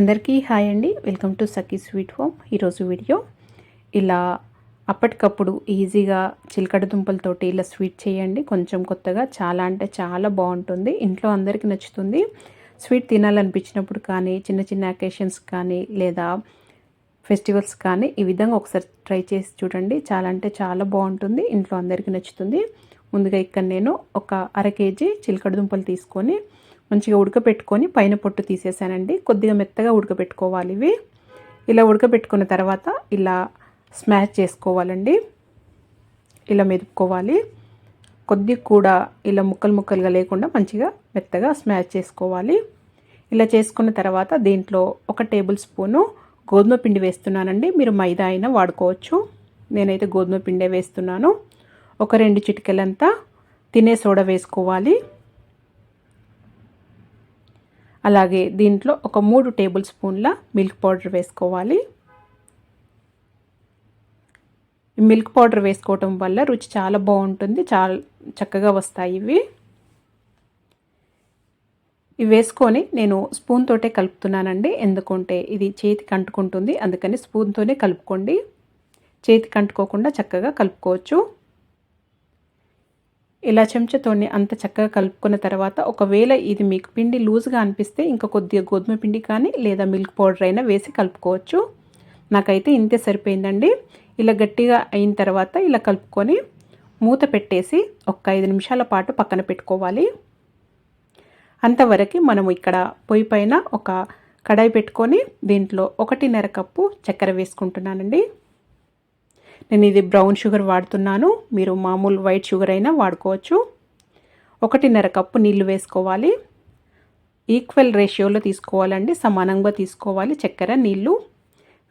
అందరికీ హాయ్ అండి. Welcome to Sakhi sweet home. ఈరోజు వీడియో ఇలా అప్పటికప్పుడు ఈజీగా చిలకడ దుంపలతోటి ఇలా స్వీట్ చేయండి. కొంచెం కొత్తగా చాలా అంటే చాలా బాగుంటుంది. ఇంట్లో అందరికీ నచ్చుతుంది. స్వీట్ తినాలనిపించినప్పుడు కానీ చిన్న చిన్న అకేషన్స్ కానీ లేదా ఫెస్టివల్స్ కానీ ఈ విధంగా ఒకసారి ట్రై చేసి చూడండి. చాలా అంటే చాలా బాగుంటుంది. ఇంట్లో అందరికీ నచ్చుతుంది. ముందుగా ఇక్కడ నేను ఒక అర కేజీ చిలకడ దుంపలు తీసుకొని మంచిగా ఉడకపెట్టుకొని పైన పొట్టు తీసేసానండి. కొద్దిగా మెత్తగా ఉడకపెట్టుకోవాలి ఇవి. ఇలా ఉడకబెట్టుకున్న తర్వాత ఇలా స్మాష్ చేసుకోవాలండి. ఇలా మెదుపుకోవాలి. కొద్ది కూడా ఇలా ముక్కలు ముక్కలుగా లేకుండా మంచిగా మెత్తగా స్మాష్ చేసుకోవాలి. ఇలా చేసుకున్న తర్వాత దీంట్లో ఒక టేబుల్ స్పూను గోధుమ పిండి వేస్తున్నానండి. మీరు మైదా అయినా వాడుకోవచ్చు. నేనైతే గోధుమ పిండే వేస్తున్నాను. ఒక రెండు చిటికెలంతా తినే సోడా వేసుకోవాలి. అలాగే దీంట్లో ఒక మూడు టేబుల్ స్పూన్ల మిల్క్ పౌడర్ వేసుకోవాలి. మిల్క్ పౌడర్ వేసుకోవటం వల్ల రుచి చాలా బాగుంటుంది చాలా చక్కగా వస్తాయి ఇవి. ఇవి వేసుకొని నేను స్పూన్ తోటే కలుపుతున్నానండి ఎందుకంటే ఇది చేతికి అంటుకుంటుంది అందుకని స్పూన్తోనే కలుపుకోండి. చేతికి అంటుకోకుండా చక్కగా కలుపుకోవచ్చు. ఇలా చెంచాతోని అంత చక్కగా కలుపుకున్న తర్వాత ఒకవేళ ఇది మీకు పిండి లూజ్గా అనిపిస్తే ఇంకా కొద్దిగా గోధుమ పిండి కానీ లేదా మిల్క్ పౌడర్ అయినా వేసి కలుపుకోవచ్చు. నాకైతే ఇంతే సరిపోయిందండి. ఇలా గట్టిగా అయిన తర్వాత ఇలా కలుపుకొని మూత పెట్టేసి ఒక ఐదు నిమిషాల పాటు పక్కన పెట్టుకోవాలి. అంతవరకు మనం ఇక్కడ పొయ్యి పైన ఒక కడాయి పెట్టుకొని దీంట్లో ఒకటిన్నర కప్పు చక్కెర వేసుకుంటున్నానండి. నేను ఇది బ్రౌన్ షుగర్ వాడుతున్నాను. మీరు మామూలు వైట్ షుగర్ అయినా వాడుకోవచ్చు. ఒకటిన్నర కప్పు నీళ్ళు వేసుకోవాలి. ఈక్వల్ రేషియోలో తీసుకోవాలండి. సమానంగా తీసుకోవాలి చక్కెర నీళ్ళు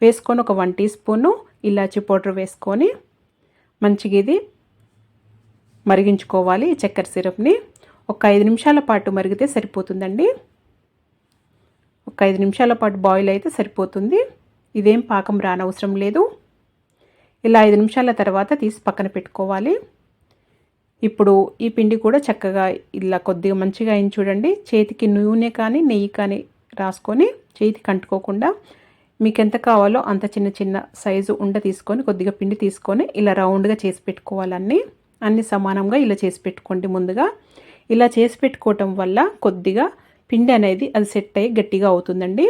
వేసుకొని ఒక వన్ టీ స్పూను ఇలాచి పౌడర్ వేసుకొని మంచిగా ఇది మరిగించుకోవాలి చక్కెర సిరప్ని. ఒక ఐదు నిమిషాల పాటు మరిగితే సరిపోతుందండి. ఒక ఐదు నిమిషాల పాటు బాయిల్ అయితే సరిపోతుంది. ఇదేం పాకం రానవసరం లేదు. ఇలా ఐదు నిమిషాల తర్వాత తీసి పక్కన పెట్టుకోవాలి. ఇప్పుడు ఈ పిండి కూడా చక్కగా ఇలా కొద్దిగా మంచిగా అయింది చూడండి. చేతికి నూనె కానీ నెయ్యి కానీ రాసుకొని చేతికి అంటుకోకుండా మీకు ఎంత కావాలో అంత చిన్న చిన్న సైజు ఉండ తీసుకొని కొద్దిగా పిండి తీసుకొని ఇలా రౌండ్గా చేసి పెట్టుకోవాలన్నీ అన్ని సమానంగా ఇలా చేసి పెట్టుకోండి ముందుగా. ఇలా చేసి పెట్టుకోవటం వల్ల కొద్దిగా పిండి అనేది అది సెట్ అయ్యి గట్టిగా అవుతుందండి.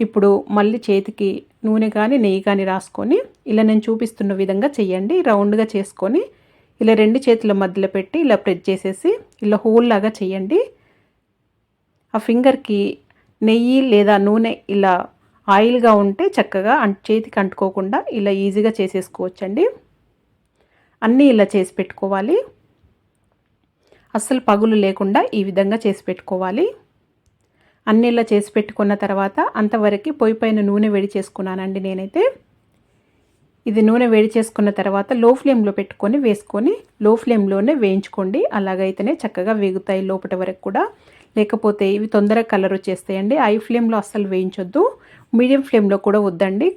ఇప్పుడు మళ్ళీ చేతికి నూనె కానీ నెయ్యి కానీ రాసుకొని ఇలా నేను చూపిస్తున్న విధంగా చేయండి. రౌండ్గా చేసుకొని ఇలా రెండు చేతుల మధ్యలో పెట్టి ఇలా ప్రెస్ చేసేసి ఇలా హోల్ లాగా చేయండి. ఆ ఫింగర్కి నెయ్యి లేదా నూనె ఇలా ఆయిల్గా ఉంటే చక్కగా చేతికి అంటుకోకుండా ఇలా ఈజీగా చేసేసుకోవచ్చండి. అన్నీ ఇలా చేసి పెట్టుకోవాలి. అస్సలు పగులు లేకుండా ఈ విధంగా చేసి పెట్టుకోవాలి. అన్నీ ఇలా చేసి పెట్టుకున్న తర్వాత అంతవరకు పొయ్యి పైన నూనె వేడి చేసుకున్నానండి నేనైతే. ఇది నూనె వేడి చేసుకున్న తర్వాత లో ఫ్లేమ్లో పెట్టుకొని వేసుకొని లో ఫ్లేమ్లోనే వేయించుకోండి. అలాగైతేనే చక్కగా వేగుతాయి లోపటి వరకు కూడా. లేకపోతే ఇవి తొందరగా కలర్ వచ్చేస్తాయండి. ఐ ఫ్లేమ్లో అస్సలు వేయించొద్దు. మీడియం ఫ్లేమ్లో కూడా వద్దండి.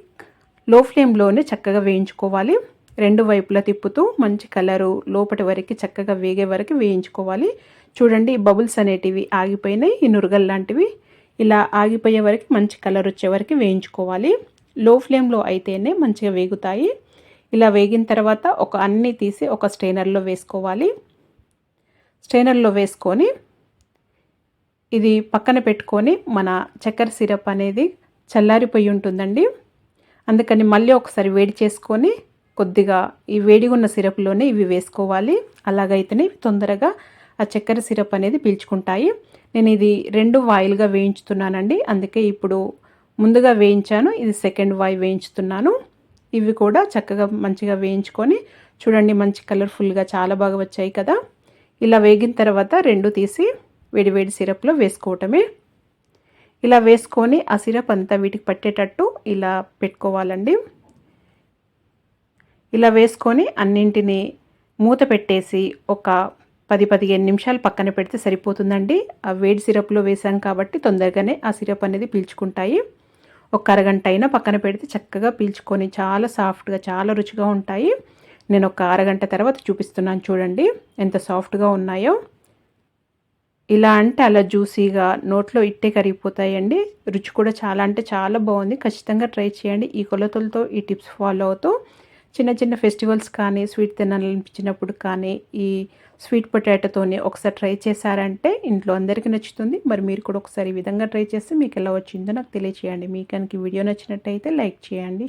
లో ఫ్లేమ్లోనే చక్కగా వేయించుకోవాలి. రెండు వైపులా తిప్పుతూ మంచి కలరు లోపటి వరకు చక్కగా వేగే వరకు వేయించుకోవాలి. చూడండి బబుల్స్ అనేటివి ఆగిపోయినాయి. ఈ నురగల్ లాంటివి ఇలా ఆగిపోయే వరకు మంచి కలర్ వచ్చే వరకు వేయించుకోవాలి. లో ఫ్లేమ్లో అయితేనే మంచిగా వేగుతాయి. ఇలా వేగిన తర్వాత ఒక అన్నీ తీసి ఒక స్ట్రైనర్లో వేసుకోవాలి. స్ట్రైనర్లో వేసుకొని ఇది పక్కన పెట్టుకొని మన చక్కెర సిరప్ అనేది చల్లారిపోయి ఉంటుందండి. అందుకని మళ్ళీ ఒకసారి వేడి చేసుకొని కొద్దిగా ఈ వేడిగా ఉన్న సిరప్లోనే ఇవి వేసుకోవాలి. అలాగైతేనే తొందరగా ఆ చక్కెర సిరప్ అనేది పీల్చుకుంటాయి. నేను ఇది రెండు వాయిల్గా వేయించుతున్నానండి. అందుకే ఇప్పుడు ముందుగా వేయించాను ఇది సెకండ్ వాయి వేయించుతున్నాను. ఇవి కూడా చక్కగా మంచిగా వేయించుకొని చూడండి మంచి కలర్ఫుల్గా చాలా బాగా వచ్చాయి కదా. ఇలా వేగిన తర్వాత రెండు తీసి వేడి వేడి సిరప్లో వేసుకోవటమే. ఇలా వేసుకొని ఆ సిరప్ అంతా వీటికి పట్టేటట్టు ఇలా పెట్టుకోవాలండి. ఇలా వేసుకొని అన్నింటినీ మూత పెట్టేసి ఒక పది పదిహేను నిమిషాలు పక్కన పెడితే సరిపోతుందండి. ఆ వేడి సిరప్లో వేసాం కాబట్టి తొందరగానే ఆ సిరప్ అనేది పీల్చుకుంటాయి. ఒక అరగంట అయినా పక్కన పెడితే చక్కగా పీల్చుకొని చాలా సాఫ్ట్గా చాలా రుచిగా ఉంటాయి. నేను ఒక అరగంట తర్వాత చూపిస్తున్నాను చూడండి ఎంత సాఫ్ట్గా ఉన్నాయో. ఇలా అంటే అలా జ్యూసీగా నోట్లో ఇట్టే కరిగిపోతాయండి. రుచి కూడా చాలా అంటే చాలా బాగుంది. ఖచ్చితంగా ట్రై చేయండి. ఈ కొలతలతో ఈ టిప్స్ ఫాలో అవుతూ చిన్న చిన్న ఫెస్టివల్స్ కానీ స్వీట్ తినాలనిపించినప్పుడు కానీ ఈ స్వీట్ పొటాటోతోనే ఒకసారి ట్రై చేశారంటే ఇంట్లో అందరికీ నచ్చుతుంది. మరి మీరు కూడా ఒకసారి ఈ విధంగా ట్రై చేస్తే మీకు ఎలా వచ్చిందో నాకు తెలియచేయండి. మీకు కనుక వీడియో నచ్చినట్టయితే లైక్ చేయండి